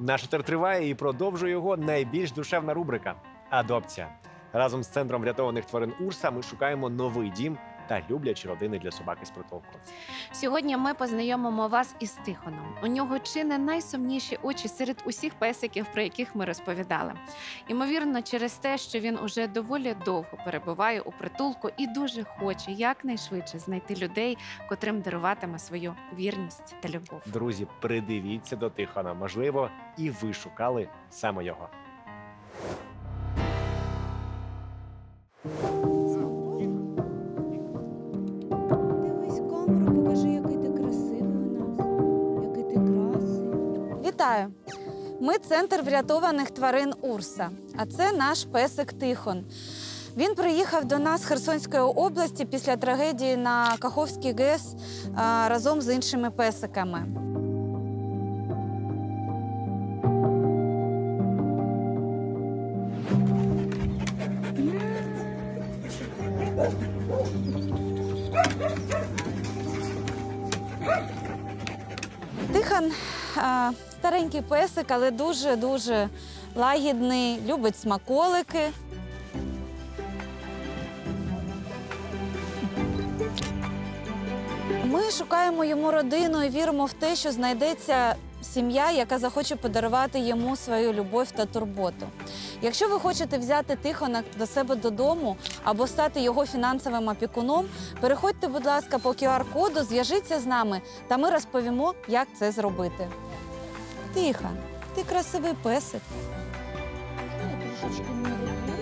Наш етер триває і продовжує його найбільш душевна рубрика Адопція. Разом з центром врятованих тварин Урса ми шукаємо новий дім та люблячі родини для собаки з притулку. Сьогодні ми познайомимо вас із Тихоном. У нього чи не найсумніші очі серед усіх песиків, про яких ми розповідали. Ймовірно, через те, що він уже доволі довго перебуває у притулку і дуже хоче якнайшвидше знайти людей, котрим даруватиме свою вірність та любов. Друзі, придивіться до Тихона. Можливо, і ви шукали саме його. Вітаю! Ми центр врятованих тварин Урса, а це наш песик Тихон. Він приїхав до нас з Херсонської області після трагедії на Каховській ГЕС а, разом з іншими песиками. Тихон старенький песик, але дуже-дуже лагідний, любить смаколики. Ми шукаємо йому родину і віримо в те, що знайдеться сім'я, яка захоче подарувати йому свою любов та турботу. Якщо ви хочете взяти Тихона до себе додому або стати його фінансовим опікуном, переходьте, будь ласка, по QR-коду, зв'яжіться з нами, та ми розповімо, як це зробити. Тихон, ти красивий песик. Милий.